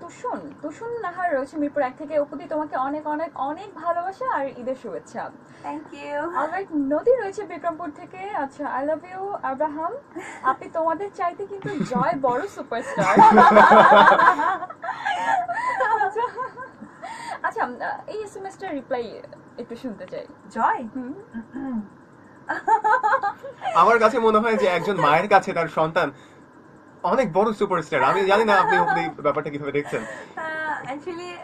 তুষুন। তুষুন নাহার রয়েছে মিরপুর এক থেকে। অপুদি তোমাকে অনেক অনেক অনেক ভালোবাসা আর ঈদের শুভেচ্ছা। থ্যাংক ইউ অলরাইট নদী রয়েছে বিক্রমপুর থেকে। আচ্ছা আই লাভ ইউ আব্রাহাম। আপনি তোমাদের চাইতে কিন্তু জয় বড় সুপারস্টার আচ্ছা আহ, এই এস এম এসটার রিপ্লাই একটু শুনতে চাই। জয়। আমার কাছে মনে হয় যে একজন মায়ের কাছে তার সন্তান অনেক বড় সুপারস্টার আমি জানি না আপনি ব্যাপারটা কীভাবে দেখছেন। অ্যাকচুয়ালি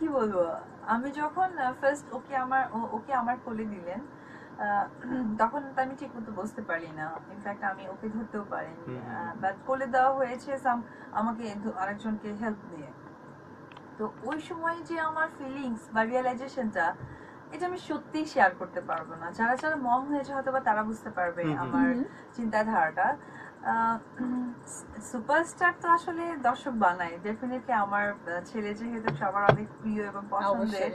কি বলব? আমি যখন ফার্স্ট ওকে আমার ও- ওকে আমার কোলে দিলেন আহ, তখন তো আমি ঠিক মতো বুঝতে পারি না। ইনফ্যাক্ট আমি ওকে ধরতেও পারিনি। বাট কোলে দেওয়া হয়েছে some- আমাকে আরেকজনকে হেল্প দিয়ে। তো ওই সময় যে আমার ফিলিংস বা রিয়েলাইজেশনটা এটা আমি সত্যিই শেয়ার করতে পারব না যারা যারা মম হয়েছে হয়তো বা তারা বুঝতে পারবে। আমার। চিন্তাধারাটা সুপারস্টার তো আসলে দর্শক বানায় ডেফিনেটলি আমার ছেলে যেহেতু সবার অনেক প্রিয় এবং পছন্দের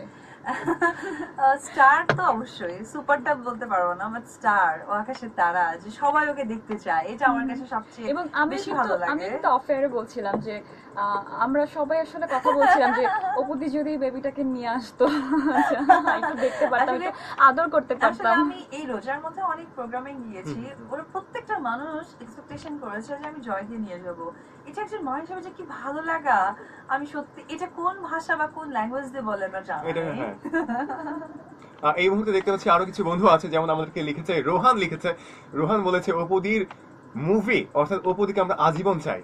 স্টার তো অবশ্যই বলতে পারব না আমার স্টার ও আকাশের তারা যে সবাই ওকে দেখতে চায় এটা আমার কাছে সবচেয়ে এবং আমি ভালো আমি লাগে। কিন্তু অফেয়ারে বলছিলাম যে আমরা সবাই আসলে কথা বলছিলাম যে অপুদি যদি বেবিটাকে নিয়ে আসতো একটু দেখতে পারতাম আদর করতে পারতাম। আমি এই রোজার মধ্যে অনেক প্রোগ্রামে গিয়েছি ওরা প্রত্যেকটা মানুষ এক্সপেকটেশন করেছে যে আমি জয়কে নিয়ে যাব। এটা একজন মা হিসেবে যে কি ভালো লাগা। আমি সত্যি এটা কোন ভাষা বা কোন ল্যাঙ্গুয়েজ দিয়ে বলে আমরা জানি? হ্যাঁ। এই মুহূর্তে দেখতে পাচ্ছি আরও কিছু বন্ধু আছে যেমন আমাদেরকে লিখেছে রোহান লিখেছে। রোহান বলেছে অপুদির মুভি অর্থাৎ অপুদিকে আমরা আজীবন চাই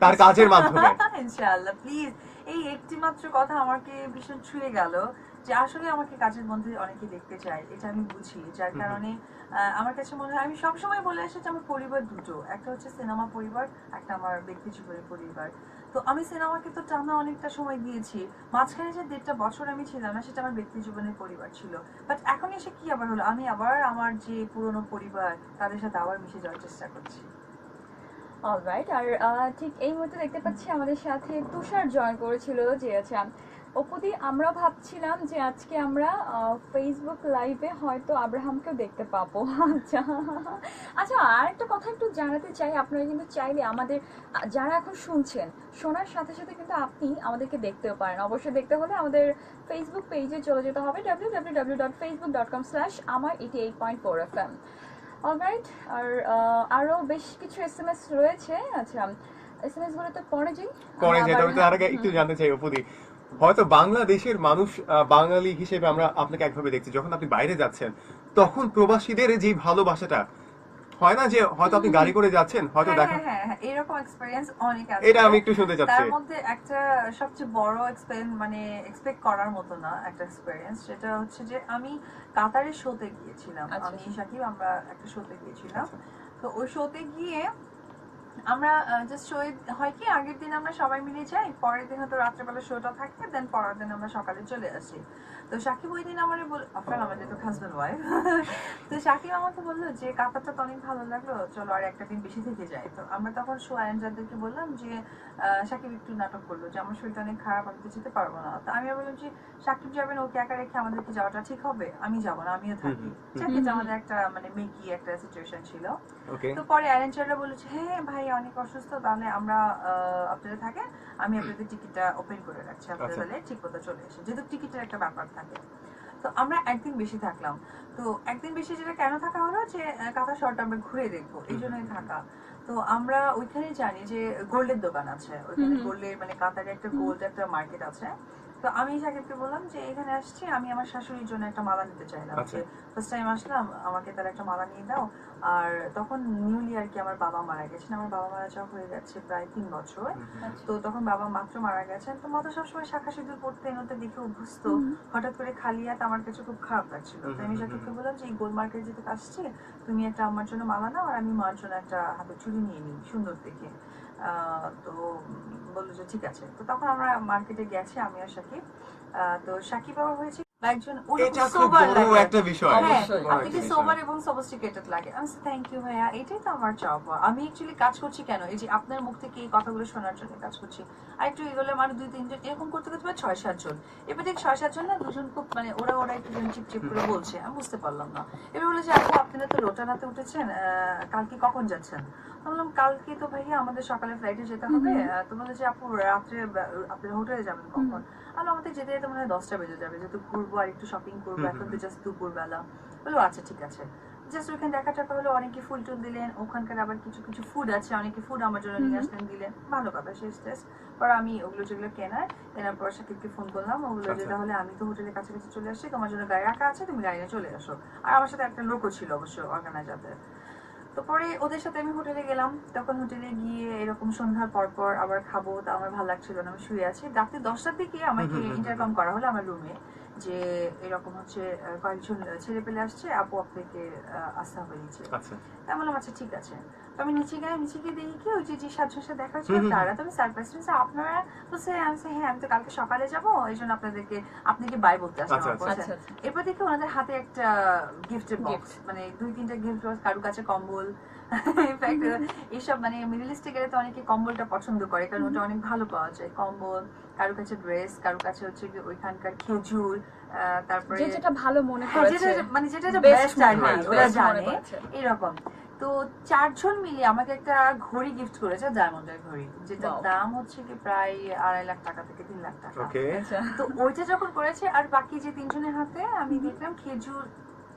তার কাজের মাধ্যমে। ইনশাআল্লাহ প্লিজ এই একটি মাত্র কথা আমাকে ভীষণ ছুঁয়ে গেল। যে আসলে আমাকে কাজের মধ্যে অনেকে দেখতে চায় এটা আমি বুঝি। যার কারণে আমার কাছে মনে হয় আমি সবসময় বলে এসেছি আমার পরিবার দুটো। একটা হচ্ছে সিনেমা পরিবার একটা আমার ব্যক্তি জীবনের পরিবার। তো আমি সিনেমাকে তো টানা অনেকটা সময় দিয়েছি। মাঝখানে যে দেড়টা বছর আমি ছিলাম না সেটা আমার ব্যক্তি জীবনের পরিবার ছিল। বাট এখন এসে কি আবার হলো? আমি আবার আমার যে পুরনো পরিবার তাদের সাথে আবার মিশে যাওয়ার চেষ্টা করছি। অলরাইট আর আহ, ঠিক এই মুহূর্তে দেখতে পাচ্ছি আমাদের সাথে তুষার জয়েন করেছিল যে আচ্ছা অপুদি আমরা ভাবছিলাম যে আজকে আমরা ফেসবুক লাইভে হয়তো আব্রাহামকেও দেখতে পাবো। আচ্ছা। আচ্ছা আর একটা কথা একটু জানাতে চাই। আপনারা কিন্তু চাইলে আমাদের যারা এখন শুনছেন শোনার সাথে সাথে কিন্তু আপনি আমাদেরকে দেখতেও পারেন। অবশ্যই দেখতে হলে আমাদের ফেসবুক পেজে চলে যেতে হবে W W W dot Facebook dot com slash আমার eighty eight point four F M alright আর আহ, আরও বেশ কিছু এস এম এস রয়েছে। আচ্ছা এস এম এস গুলোতে পরে যাই। পরে আবার- আমি তার আগে একটু জানতে চাই অপুদি। হয়তো বাংলাদেশের মানুষ বাঙালি হিসেবে আমরা আপনাকে একভাবে দেখছি। যখন আপনি বাইরে যাচ্ছেন তখন প্রবাসীদের যে ভালোবাসাটা হয় না যে হয়তো আপনি গাড়ি করে যাচ্ছেন হয়তো হ্যাঁ দেখা হ্যাঁ হ্যাঁ এরকম এক্সপেরিয়েন্স অনেক আছে। এটা আমি একটু শুনতে তার মধ্যে একটা সবচেয়ে বড় এক্সপেরিয়েন্স মানে এক্সপেক্ট করার মতো না একটা এক্সপেরিয়েন্স সেটা হচ্ছে যে আমি কাতারের শোতে গিয়েছিলাম। আচ্ছা, আমি আচ্ছা। সাকিব আমরা একটা শোতে গিয়েছিলাম। আচ্ছা। তো ওই শোতে গিয়ে আমরা জাস্ট শো হয় কি আগের দিন আমরা সবাই মিলে যাই পরের দিন হয়তো রাত্রেবেলা শোটা থাকে দেন পরের দিন আমরা সকালে চলে আসি। তো সাকিব ওই দিন আমার বল আমাদের তো হাজব্যান্ড ওয়াইফ তো সাকিব আমাকে বলল যে কাতারটা তো অনেক ভালো লাগল চলো আর একটা দিন বেশি থেকে যাই। তো আমরা তখন শো অ্যারেঞ্জারদেরকে বললাম যে সাকিব একটু নাটক করল যে আমার শরীরটা অনেক খারাপ আমি তো যেতে পারব না। তো আমি বললাম যে সাকিব যাবেন ওকে একা রেখে আমাদেরকে যাওয়াটা ঠিক হবে? আমি যাব না আমিও থাকি। আছে আমাদের একটা মানে মেকি একটা সিচুয়েশন ছিল। তো পরে অ্যারেঞ্জাররা বলেছে হ্যাঁ ভাই অনেক অসুস্থ তাহলে আমরা আহ, আপনারা থাকেন আমি আপনাদের টিকিটটা ওপেন করে রাখছি। আপনারা আচ্ছা। তাহলে ঠিক মতো চলে এসে যেহেতু টিকিটের একটা ব্যাপার থাকে। তো আমরা একদিন বেশি থাকলাম। তো একদিন বেশি যেটা কেন থাকা হলো যে কাঁথা শহরটা আমরা ঘুরে দেখব এই জন্যই থাকা। তো আমরা ওইখানে জানি যে গোল্ডের দোকান আছে। ওইখানে। গোল্ডের মানে কাতারে একটা গোল্ড একটা মার্কেট আছে। তো আমি সাকিবকে বললাম যে এখানে আসছি আমি আমার শাশুড়ির জন্য একটা মালা নিতে চাইলাম। আচ্ছা। যে ফার্স্ট টাইম আসলাম আমাকে তার একটা মালা নিয়ে দাও। আর তখন নিউলি আর কি আমার বাবা মারা গেছেন। আমার বাবা মারা যাওয়া হয়ে গেছে প্রায় তিন বছর। তো তখন বাবা মাত্র মারা গেছেন। তো মা তো সবসময় শাখা সিঁদুর পড়তে এনোতে দেখে অভ্যস্ত। হঠাৎ করে খালি হাত আমার কাছে খুব খারাপ লাগছিল। তো আমি সাকিবকে বললাম যে এই গোল মার্কেট যেতে আসছে তুমি একটা আমার জন্য মালা নাও আর আমি মার জন্য একটা হাতে চুড়ি নিয়ে নিই সুন্দর দেখে। আহ, তো বলল যে ঠিক আছে। তো তখন আমরা মার্কেটে গেছি আমি আর সাকিব। তো সাকিব আবার হয়েছে একজন সোবার লাগে। একটা বিষয়। অবশ্যই। বড় আপনাকে সোবার এবং সফিস্টিকেটেড লাগে? আমি থ্যাংক ইউ ভাইয়া এটাই তো আমার জব আমি অ্যাকচুয়ালি কাজ করছি কেন? এই যে আপনার মুখ থেকে এই কথাগুলো শোনার জন্য কাজ করছি। আর একটু এগুলো মানে দুই তিনজন এরকম করতে ছয় সাতজন এবার ছয় সাতজন না দুজন খুব মানে ওরা ওরা একটু যেন চিপ চিপ করে বলছে। আমি বুঝতে পারলাম না। এবার বলে যে আপনারা তো রোটানাতে উঠেছেন আহ, কালকে কখন যাচ্ছেন? বললাম কালকে তো ভাইয়া আমাদের সকালে ফ্লাইটে যেতে হবে। তো যে আপু রাত্রে আপনার হোটেলে যাবেন কখন? আর আমাদের যেতে যেতে মনে হয় দশটা বেজে যাবে। যেহেতু ঘুরবো আর একটু শপিং করব এখন তো জাস্ট দুপুর বেলা বলল আচ্ছা ঠিক আছে। জাস্ট ওইখানে দেখা টাকা হলো অনেকে ফুল টুল দিলেন ওখানকার আবার কিছু কিছু ফুড আছে অনেকে ফুড আমার জন্য নিয়ে। আসলেন দিলেন। ভালো কথা শেষ টেস পর আমি ওগুলো যেগুলো কেনার কেনার পর সাকিবকে ফোন করলাম। ওগুলো যে আচ্ছা। তাহলে আমি তো হোটেলের কাছাকাছি চলে আসছি তোমার জন্য গাড়ি রাখা আছে তুমি গাড়ি নিয়ে চলে আসো আর আমার সাথে একটা লোকও ছিল অবশ্য অর্গানাইজারদের তো পরে ওদের সাথে আমি হোটেলে গেলাম। তখন হোটেলে গিয়ে এরকম সন্ধ্যার পর পর আবার খাব তা আমার ভালো লাগছিল না আমি শুয়ে আছি। রাত্রি দশটার দিকে আমাকে। ইন্টারকম করা হলো আমার রুমে যে এরকম হচ্ছে কয়েকজন ছেলে পেলে আসছে আপু আপনাকে হবে নিচে আচ্ছা। আমি বললাম আচ্ছা ঠিক আছে। আমি নিচে গেলাম নিচে গিয়ে দেখি কি ওই যে যে সাতজনের সাথে দেখা হুম। তারা তো আমি সারপ্রাইজ আপনারা বলছে আমি বলছি, হ্যাঁ আমি তো কালকে সকালে যাব এই জন্য আপনাদেরকে আপনাকে বাই বলতে আসলাম আচ্ছা, আচ্ছা। আচ্ছা আচ্ছা। এরপর দেখি ওনাদের হাতে একটা গিফটের বক্স মানে দুই তিনটা গিফট বক্স কারু কাছে কম্বল ইনফ্যাক্ট এইসব মানে মিডল ইস্টে গেলে তো অনেকে কম্বলটা পছন্দ করে কারণ ওটা অনেক ভালো পাওয়া যায়। কম্বল কারু কাছে ড্রেস কারু কাছে হচ্ছে কি ওইখানকার খেজুর আহ, তারপরে যে যেটা ভালো মনে হ্যাঁ, করেছে। যেটা মানে যেটা Best বেস্ট আর মনে কি হয়, ওরা best মনে জানে করেছে। এরকম। তো চারজন মিলে আমাকে একটা ঘড়ি গিফট করেছে ডায়মন্ডের ঘড়ি যেটার দাম হচ্ছে কি প্রায় আড়াই লাখ টাকা থেকে তিন লাখ টাকা। আচ্ছা। তো ওইটা যখন করেছে আর বাকি যে তিনজনের হাতে আমি দেখলাম খেজুর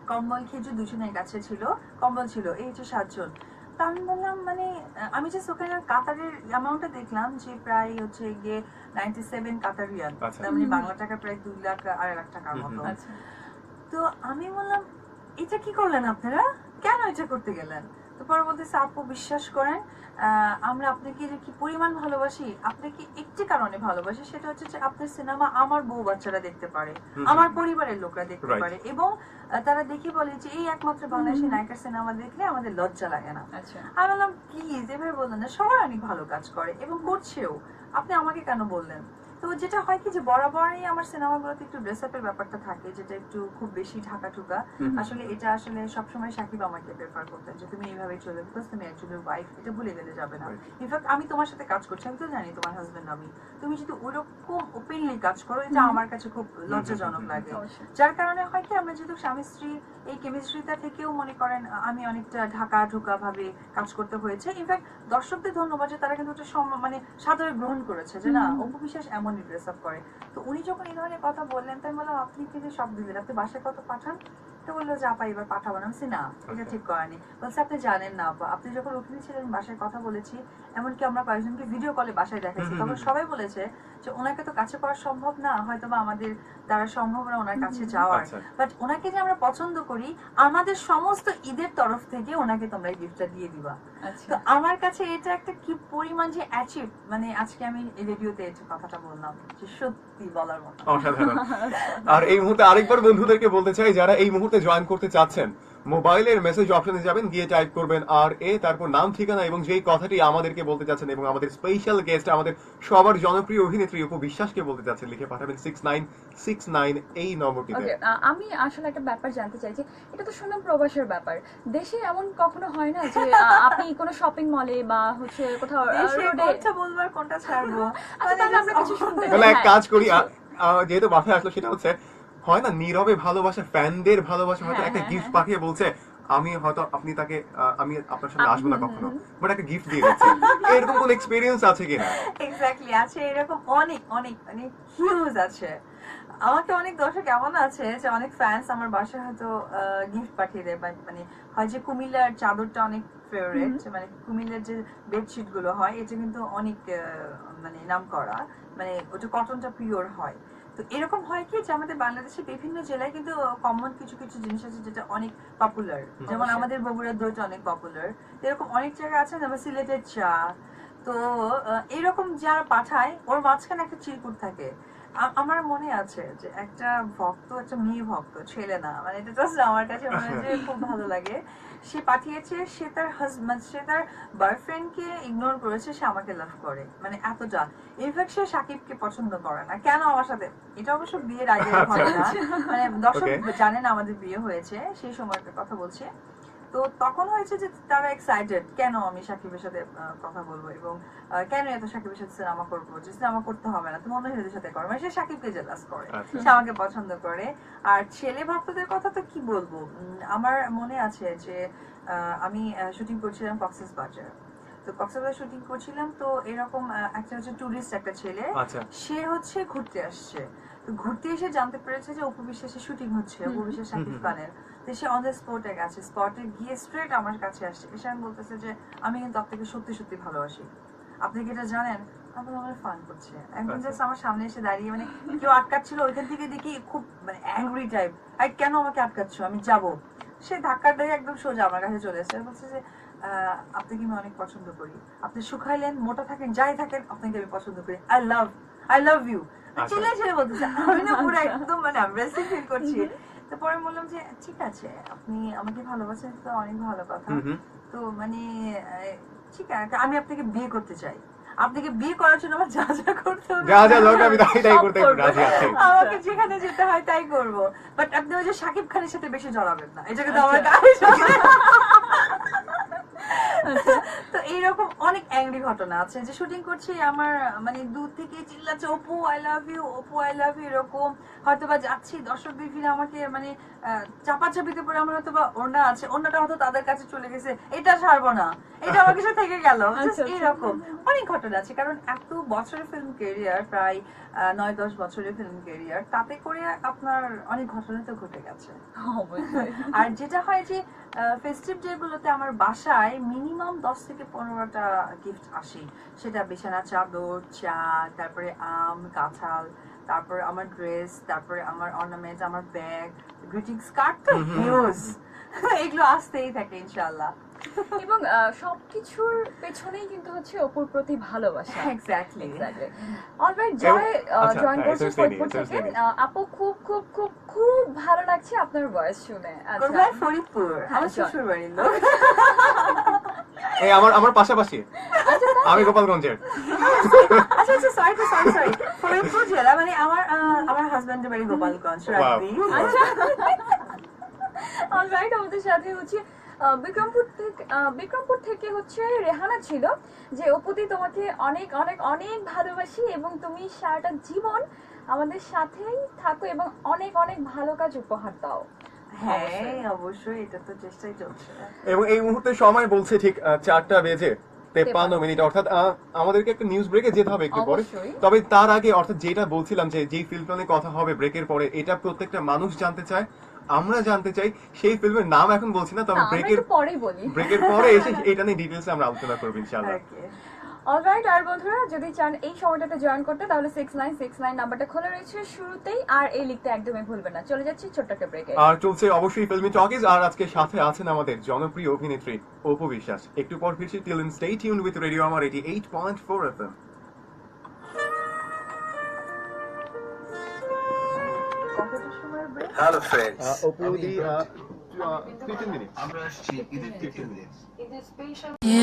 কম্বল খেজুর দুজনের কাছে ছিল কম্বল ছিল এই হচ্ছে সাতজন। তা আমি বললাম মানে আহ, আমি জাস্ট ওখানে কাতারের অ্যামাউন্টটা দেখলাম যে প্রায় হচ্ছে গিয়ে নাইনটি সেভেন কাতার রিয়াল। তার মানে বাংলা টাকা প্রায় দুই লাখ আড়াই লাখ টাকার মতো। আচ্ছা। তো আমি বললাম এটা কি করলেন আপনারা? কেন এটা করতে গেলেন? তো পরে বলতেছে আপু বিশ্বাস করেন আমরা আপনাকে যে কি পরিমাণ ভালোবাসি আপনাকে একটি কারণে ভালোবাসি সেটা হচ্ছে যে আপনার সিনেমা আমার বউ বাচ্চারা দেখতে পারে আমার পরিবারের লোকরা দেখতে পারে এবং তারা দেখি বলে যে এই একমাত্র বাংলাদেশি। নায়িকার সিনেমা দেখলে আমাদের লজ্জা লাগে না। আচ্ছা। আমি বললাম প্লিজ এভাবে বললেন না। সবাই অনেক ভালো কাজ করে এবং করছেও। আপনি আমাকে কেন বললেন? তো যেটা হয় কি যে বরাবরই আমার সিনেমাগুলোতে একটু ড্রেস আপের ব্যাপারটা থাকে যেটা একটু খুব বেশি ঢাকা ঢুকা আসলে এটা আসলে সবসময় সাকিব আমাকে প্রেফার করতেন যে তুমি এইভাবে চলে বিকজ তুমি একজনের ওয়াইফ এটা ভুলে গেলে যাবে না। ইনফ্যাক্ট আমি তোমার সাথে কাজ করছি আমি তো জানি তোমার হাজবেন্ড আমি। তুমি যদি ওরকম ওপেনলি কাজ করো এটা আমার কাছে খুব লজ্জাজনক লাগে। যার কারণে হয় কি আমরা যেহেতু স্বামী স্ত্রী এই কেমিস্ট্রিটা থেকেও মনে করেন আমি অনেকটা ঢাকা ঢুকা ভাবে কাজ করতে হয়েছে। ইনফ্যাক্ট দর্শকদের ধন্যবাদ যে তারা কিন্তু মানে সাদরে গ্রহণ করেছে যে না অপবিশ্বাস অপু বিশ্বাস ড্রেস আপ করে? তো উনি যখন এই ধরনের কথা বললেন তাই বললাম আপনি কি যে সব দিলেন আপনি বাসায় কত পাঠান? তো বলল যা পাই এবার পাঠাবো। না না এটা। ঠিক করেনি বলছে আপনি জানেন না আপা আপনি যখন ওখানে ছিলেন বাসায় কথা বলেছি এমনকি আমরা কয়েকজনকে ভিডিও কলে বাসায় দেখাচ্ছি তখন সবাই বলেছে যে ওনাকে তো কাছে পাওয়া সম্ভব না হয়তো বা আমাদের দ্বারা সম্ভব না ওনার কাছে যাওয়ার। আচ্ছা বাট ওনাকে যে আমরা পছন্দ করি আমাদের সমস্ত ঈদের তরফ থেকে ওনাকে তোমরা এই গিফটটা দিয়ে দিবা। আচ্ছা। তো আমার কাছে এটা একটা কি পরিমাণ যে অ্যাচিভ মানে আজকে আমি রেডিওতে এই কথাটা বললাম যে সত্যি বলার মতো। অসাধারণ। আর এই মুহূর্তে আরেকবার বন্ধুদেরকে বলতে চাই যারা এই মুহূর্তে জয়েন করতে চাচ্ছেন মোবাইলের মেসেজ অপশনে যাবেন গিয়ে টাইপ করবেন আর এ তারপর নাম ঠিকানা এবং যেই কথাটি আমাদেরকে বলতে চাচ্ছেন এবং আমাদের স্পেশাল গেস্ট আমাদের সবার জনপ্রিয় অভিনেত্রী উপু বিশ্বাসকে বলতে চাচ্ছেন লিখে পাঠাবেন সিক্স নাইন সিক্স নাইন এই নম্বরটিতে। ওকে আমি আসলে একটা ব্যাপার জানতে চাই যে এটা তো শুনলাম প্রবাসের ব্যাপার। দেশে এমন কখনো হয় না যে আপনি কোনো শপিং মলে বা হচ্ছে কোথাও রোডে বলবার কোনটা ছাড়বো? আচ্ছা, তাহলে আমরা কিছু শুনতে তাহলে এক হ্যাঁ, কাজ করি আ- যেহেতু মাথায় আসলো সেটা হচ্ছে হয় না নীরবে ভালোবাসা ফ্যানদের ভালোবাসা হয়তো হ্যাঁ, একটা হ্যাঁ, গিফট হ্যাঁ। পাঠিয়ে বলছে আমি হয়তো আপনি তাকে আমি আপনার সামনে আসব না কখনো বাট একটা গিফট দিয়ে দিচ্ছে। এরকম কোন এক্সপিরিয়েন্স আছে কিনা? এক্স্যাক্টলি আছে এরকম অনেক অনেক মানে হিউজ আছে। আমাকে অনেক দর্শক এমন আছে যে অনেক ফ্যান্স আমার বাসায় হয়তো গিফট পাঠিয়ে দেয় মানে হয় যে কুমিল্লার চাদরটা অনেক ফেভারিট মানে কুমিল্লার যে বেডশিটগুলো হয় এটা কিন্তু অনেক মানে নাম করা মানে ওটা কটনটা পিওর হয়। তো এরকম হয় কি যে আমাদের বাংলাদেশের বিভিন্ন জেলায় কিন্তু কমন কিছু কিছু জিনিস আছে যেটা অনেক পপুলার যেমন আমাদের বগুড়ার দইটা অনেক পপুলার এরকম অনেক জায়গা আছে যেমন সিলেটের চা। তো এরকম যারা পাঠায় ওর মাঝখানে একটা চিরকুট থাকে। আমার মনে আছে যে একটা ভক্ত একটা মেয়ে ভক্ত ছেলে না মানে এটা জাস্ট আমার কাছে মনে হয় যে খুব ভালো লাগে। সে পাঠিয়েছে সে তার হাজব্যান্ড সে তার বয়ফ্রেন্ডকে ইগনোর করেছে সে আমাকে লাভ করে। মানে এতটা। ইনফ্যাক্ট সে সাকিবকে পছন্দ করে না। কেন আমার সাথে? এটা অবশ্য বিয়ের আগে ঘটনা। মানে দর্শক জানেন আমাদের বিয়ে হয়েছে সেই সময়টার কথা বলছে। তো তখন হয়েছে যে তারা এক্সাইটেড কেন আমি সাকিবের সাথে কথা বলব এবং কেন এত সাকিবের সাথে সিনেমা করব? যে সিনেমা করতে হবে না তুমি অন্য ছেলেদের সাথে করো। মানে সে সাকিবকে জেলাস করে আচ্ছা। সে আমাকে পছন্দ করে। আর ছেলে ভক্তদের কথা তো কি বলব? আমার মনে আছে যে আমি শুটিং করছিলাম কক্সেস বাজার। তো কক্সবাজার শুটিং করছিলাম তো এরকম একটা হচ্ছে টুরিস্ট একটা ছেলে আচ্ছা। সে হচ্ছে ঘুরতে আসছে। তো ঘুরতে এসে জানতে পেরেছে যে অপু বিশ্বাসের শুটিং হচ্ছে অপু বিশ্বাস শাকিব খানের। তো সে অন দ্য স্পটে গেছে স্পটে গিয়ে স্ট্রেট আমার কাছে আসছে। এসে আমি বলতেছে যে আমি কিন্তু আপনাকে সত্যি সত্যি ভালোবাসি। আপনি কি এটা জানেন? আমি আমার ফান করছে। জাস্ট আমার সামনে এসে দাঁড়িয়ে মানে কেউ আটকাচ্ছিল ওইখান থেকে দেখি খুব মানে অ্যাংরি টাইপ আর কেন আমাকে আটকাচ্ছ? আমি যাব। সে ধাক্কা দিয়ে একদম সোজা আমার কাছে চলে এসেছে বলছে যে আহ, আপনাকে আমি অনেক পছন্দ করি। আপনি শুকাইলেন মোটা থাকেন যাই থাকেন আপনাকে আমি পছন্দ করি। I love I love you. ছেলে ছেলে বলতেছে আমি না পুরো একদম মানে এমব্রেসিং ফিল করছি। তারপরে পরে বললাম যে ঠিক আছে আপনি আমাকে ভালোবাসেন তো অনেক ভালো কথা। তো মানে ঠিক আছে আমি আপনাকে বিয়ে করতে চাই। আপনাকে বিয়ে করার জন্য আমার যা যা করতে হবে যা যা দরকার আমি তাই তাই করতে। রাজি আছি। আমাকে যেখানে যেতে হয় তাই করব। বাট আপনি ওই যে সাকিব খানের সাথে বেশি জড়াবেন না। এটাকে তো আমার গায়ে তো এইরকম অনেক অ্যাংরি ঘটনা আছে যে শুটিং করছি আমার মানে দূর থেকে চিল্লাচ্ছে Apu I love you Apu I love you এরকম। হয়তো বা যাচ্ছি দর্শক আমাকে মানে চাপাচাপিতে পরে আমার হয়তো বা ওড়না আছে হয়তো তাদের কাছে চলে গেছে এটা ছাড়বো না এটা আমার কাছে থেকে গেল। আচ্ছা, আচ্ছা। এরকম অনেক ঘটনা আছে কারণ এত বছরের ফিল্ম কেরিয়ার প্রায় নয় দশ বছরের ফিল্ম কেরিয়ার তাতে করে আপনার অনেক ঘটনা তো ঘটে গেছে। আর যেটা হয় যে ফেস্টিভ ডেগুলোতে আমার বাসায় মিনিমাম দশ থেকে পনেরোটা গিফট আসে। সেটা বিছানা চাদর চা তারপরে আম কাঁঠাল তারপরে আমার ড্রেস তারপরে আমার অর্নামেন্ট আমার ব্যাগ গ্রিটিংস কার্ড তো হিউজ এগুলো আসতেই থাকে ইনশাল্লাহ এবং সবকিছুর পেছনেই কিন্তু হচ্ছে অপুর প্রতি ভালোবাসা। Exactly Exactly. Alright, জয় আচ্ছা, জয়েন করছে ফরিদপুর থেকে আপু খুব খুব খুব খুব ভালো লাগছে আপনার ভয়েস শুনে। আচ্ছা। ফরিদপুর। আমার শ্বশুর বাড়ির লোক। এই আমার আমার পাশাপাশি। আচ্ছা, আমি গোপালগঞ্জের। আচ্ছা আচ্ছা সরি সরি সরি ফরিদপুর জেলা মানে আমার আমার হাজবেন্ডের বাড়ি গোপালগঞ্জ আচ্ছা। অলরাইট আমাদের সাথে হচ্ছে বিক্রমপুর থেকে বিক্রমপুর থেকে হচ্ছে রেহানা ছিল যে অপুদি তোমাকে অনেক অনেক অনেক ভালোবাসি এবং তুমি সারাটা জীবন আমাদের সাথেই থাকো এবং অনেক অনেক ভালো কাজ উপহার দাও। হ্যাঁ অবশ্যই। এটা তো চেষ্টাই চলছে। এবং এই মুহূর্তে সময় বলছে ঠিক চারটা বেজে তেপ্পান্ন। মিনিট অর্থাৎ আমাদেরকে একটা নিউজ ব্রেকে যেতে হবে একটু পরে। তবে তার আগে অর্থাৎ যেটা বলছিলাম যে যেই ফিল্মটা নিয়ে কথা হবে ব্রেকের পরে এটা প্রত্যেকটা মানুষ জানতে চায়। আমরা জানতে চাই সেই ফিল্মের নাম এখন বলছি না তবে ব্রেকের পরেই বলি। ব্রেকের পরে এসে এটা নিয়ে ডিটেলস আমরা আলোচনা করব ইনশাআল্লাহ. অলরাইট আর বন্ধুরা যদি চান এই সময়টাতে জয়েন করতে তাহলে সিক্স নাইন সিক্স নাইন নাম্বারটা খোলা রয়েছে শুরুতেই আর এই লিখতে একদমই ভুলবেন না। চলে যাচ্ছি ছোট্ট একটা ব্রেকে আর চলছে অবশ্যই ফিল্মি টকিজ আর আজকে সাথে আছেন আমাদের জনপ্রিয় অভিনেত্রী অপু বিশ্বাস। একটু পর ফিরছি till in stay tune with radio আমার eighty eight point four F M কতটা সময় break? হ্যালো ফ্রেন্ডস অপু দি ফিফটিন মিনিট আমরা আসছি ঈদের ফিফটিন মিনিটস Yeah.